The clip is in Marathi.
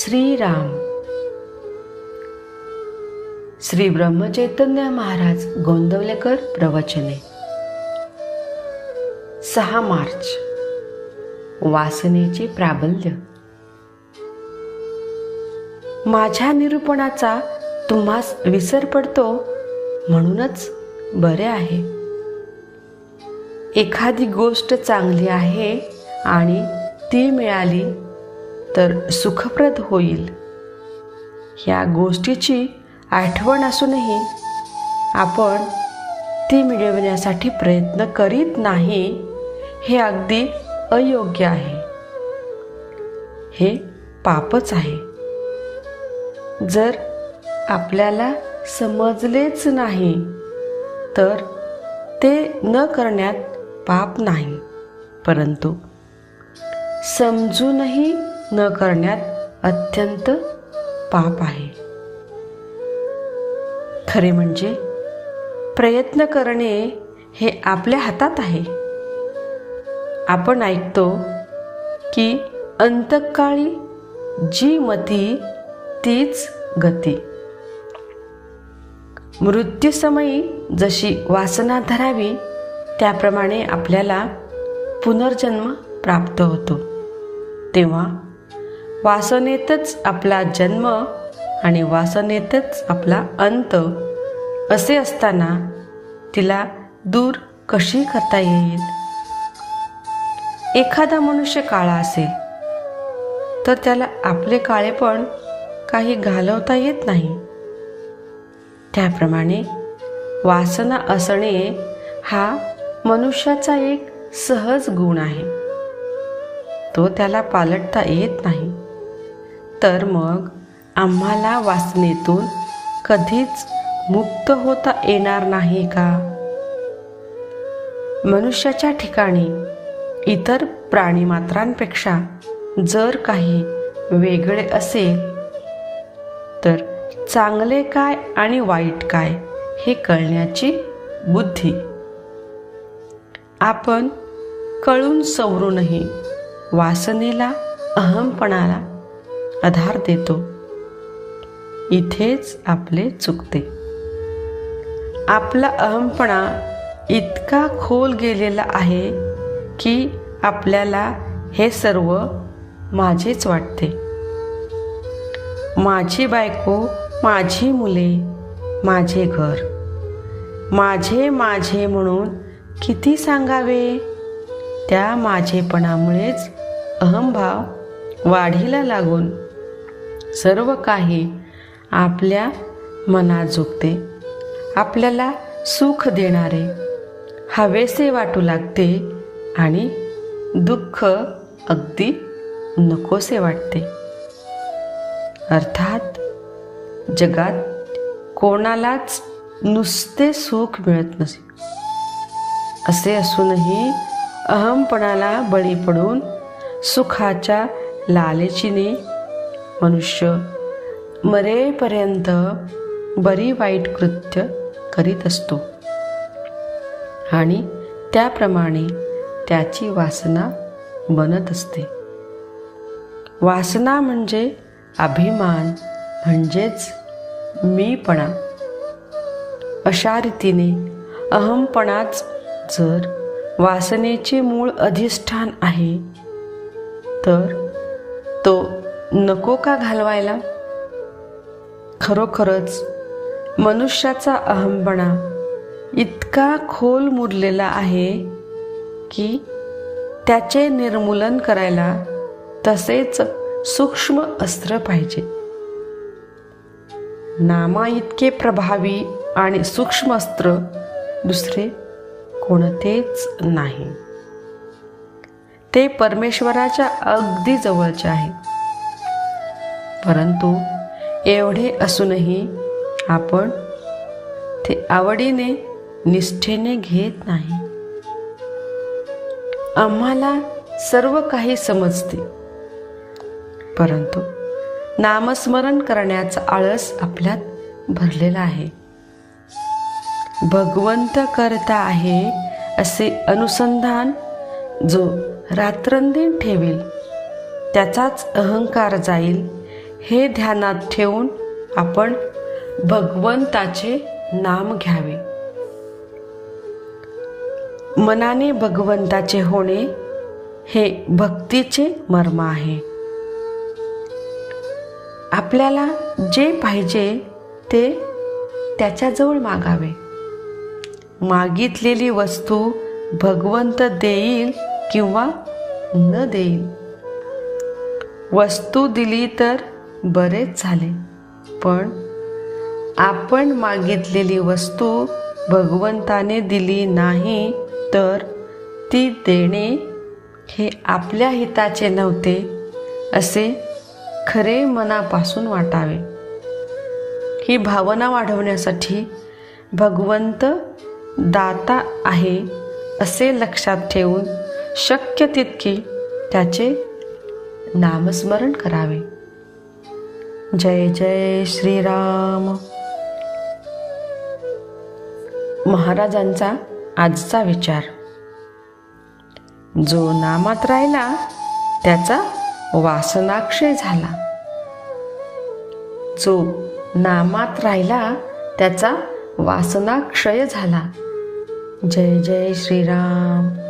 श्रीराम. श्री ब्रह्मचैतन्य महाराज गोंदवलेकर प्रवचने. सहा मार्च. वासनेचे प्राबल्य. माझ्या निरूपणाचा तुम्हास विसर पडतो म्हणूनच बरे आहे. एखादी गोष्ट चांगली आहे आणि ती मिळाली तर सुखप्रद होईल. ह्या गोष्टीची आठवण असूनही आपण ती मिळवण्यासाठी प्रयत्न करीत नाही हे अगदी अयोग्य आहे. हे पापच आहे. जर आपल्याला समजलेच नाही तर ते न करण्यात पाप नाही. परंतु समजूनही न करण्यात अत्यंत पाप आहे. खरे म्हणजे प्रयत्न करणे हे आपल्या हातात आहे. आपण ऐकतो की अंतकाळी जी मती तीच गती. मृत्यूसमयी जशी वासना धरावी त्याप्रमाणे आपल्याला पुनर्जन्म प्राप्त होतो. तेव्हा वासनेतच आपला जन्म आणि वासनेतच आपला अंत असे असताना तिला दूर कशी करता येईल? एखादा मनुष्य काळा असेल तर त्याला आपले काळेपण काही घालवता येत नाही. त्याप्रमाणे वासना असणे हा मनुष्याचा एक सहज गुण आहे. तो त्याला पालटता येत नाही. तर मग आम्हाला वासनेतून कधीच मुक्त होता येणार नाही का? मनुष्याच्या ठिकाणी इतर प्राणीमात्रांपेक्षा जर काही वेगळे असेल तर चांगले काय आणि वाईट काय हे कळण्याची बुद्धी. आपण कळून सवरूनही वासनेला अहमपणाला. आधार देतो. इथेच आपले चुकते. आपला अहमपणा इतका खोल गेलेला आहे की आपल्याला हे सर्व माझेच वाटते. माझी बायको माझी मुले माझे घर. माझे माझे म्हणून किती सांगावे? त्या माझेपणामुळेच अहमभाव वाढीला लागून सर्व काही आपल्या मनात झुकते. आपल्याला सुख देणारे हवेसे वाटू लागते आणि दुःख अगदी नकोसे वाटते. अर्थात जगात कोणालाच नुसते सुख मिळत नसे. असे असूनही अहमपणाला बळी पडून सुखाच्या लालचीने मनुष्य मरेपर्यंत बरी वाईट कृत्य करीत असतो. आणि त्याप्रमाणे त्याची वासना बनत असते. वासना म्हणजे अभिमान म्हणजेच मीपणा. अशा रीतीने अहमपणाच जर वासनेचे मूळ अधिष्ठान आहे तर तो नको का घालवायला? खरोखरच मनुष्याचा अहमपणा इतका खोल मुरलेला आहे की त्याचे निर्मूलन करायला तसेच सूक्ष्म अस्त्र पाहिजे. नामा इतके प्रभावी आणि सूक्ष्म अस्त्र दुसरे कोणतेच नाही. ते परमेश्वराच्या अगदी जवळचे आहे परंतु एवढे असूनही आपण ते आवडीने निष्ठेने घेत नाही. आम्हाला सर्व काही समजते. परंतु नामस्मरण करण्याचा आळस आपल्यात भरलेला आहे. भगवंत करता आहे असे अनुसंधान जो रात्रंदिन ठेवेल त्याचाच अहंकार जाईल. हे ध्यानात ठेवून आपण भगवंताचे नाम घ्यावे. मनाने भगवंताचे होणे हे भक्तीचे मर्म आहे. आपल्याला जे पाहिजे ते त्याच्याजवळ मागावे. मागितलेली वस्तू भगवंत देईल किंवा न देईल. वस्तू दिली तर बरेच झाले. पण आपण मागितलेली वस्तू भगवंताने दिली नाही तर ती देणे हे आपल्या हिताचे नव्हते असे खरे मनापासून वाटावे. ही भावना वाढवण्यासाठी भगवंत दाता आहे असे लक्षात ठेवून शक्य तितकी त्याचे नामस्मरण करावे. जय जय श्रीराम. महाराजांचा आजचा विचार. जो नामात राहिला त्याचा वासनाक्षय झाला. जो नामात राहिला त्याचा वासनाक्षय झाला. जय जय श्रीराम.